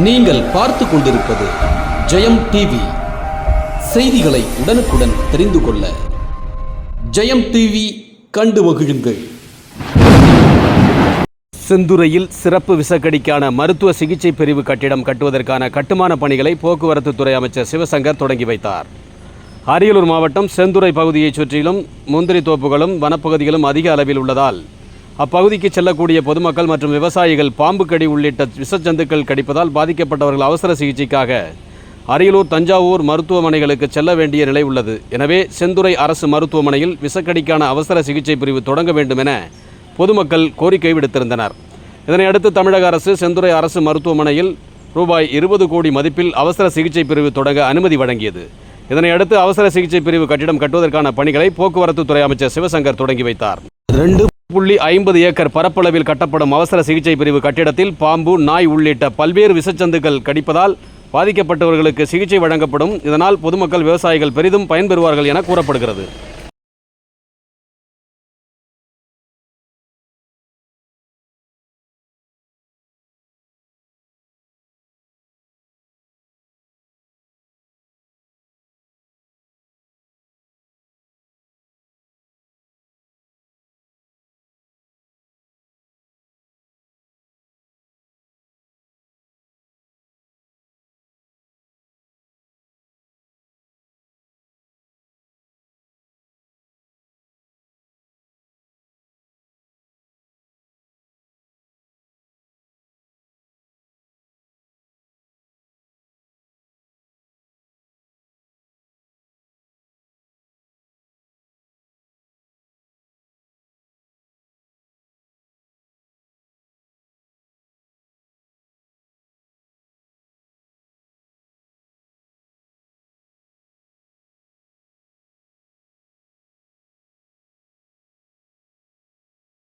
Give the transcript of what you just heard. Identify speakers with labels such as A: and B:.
A: நீங்கள் பார்த்து கொண்டிருப்பது ஜெயம் டிவி. செய்திகளை உடனுக்குடன் தெரிந்து கொள்ள ஜெயம் டிவி கண்டு மகிழுங்கள். செந்துறையில் சிறப்பு விசக்கடிக்கான மருத்துவ சிகிச்சை பிரிவு கட்டிடம் கட்டுவதற்கான கட்டுமான பணிகளை போக்குவரத்து துறை அமைச்சர் சிவசங்கர் தொடங்கி வைத்தார். அரியலூர் மாவட்டம் செந்துறை பகுதியைச் சுற்றிலும் முந்திரி தோப்புகளும் வனப்பகுதிகளும் அதிக அளவில் உள்ளதால் அப்பகுதிக்கு செல்லக்கூடிய பொதுமக்கள் மற்றும் விவசாயிகள் பாம்பு கடி உள்ளிட்ட விஷச்சந்துக்கள் கடிப்பதால் பாதிக்கப்பட்டவர்கள் அவசர சிகிச்சைக்காக அரியலூர் தஞ்சாவூர் மருத்துவமனைகளுக்கு செல்ல வேண்டிய நிலை உள்ளது. எனவே செந்துறை அரசு மருத்துவமனையில் விஷக்கடிக்கான அவசர சிகிச்சை பிரிவு தொடங்க வேண்டும் என பொதுமக்கள் கோரிக்கை விடுத்திருந்தனர். இதனையடுத்து தமிழக அரசு செந்துறை அரசு மருத்துவமனையில் ரூபாய் இருபது கோடி மதிப்பில் அவசர சிகிச்சை பிரிவு தொடங்க அனுமதி வழங்கியது. இதனையடுத்து அவசர சிகிச்சை பிரிவு கட்டிடம் கட்டுவதற்கான பணிகளை போக்குவரத்து துறை அமைச்சர் சிவசங்கர் தொடங்கி வைத்தார். ரெண்டு புள்ளி ஐம்பது ஏக்கர் பரப்பளவில் கட்டப்படும் அவசர சிகிச்சை பிரிவு கட்டிடத்தில் பாம்பு நாய் உள்ளிட்ட பல்வேறு விசச்சந்துகள் கடிப்பதால் பாதிக்கப்பட்டவர்களுக்கு சிகிச்சை வழங்கப்படும். இதனால் பொதுமக்கள் விவசாயிகள் பெரிதும் பயன்பெறுவார்கள் என கூறப்படுகிறது.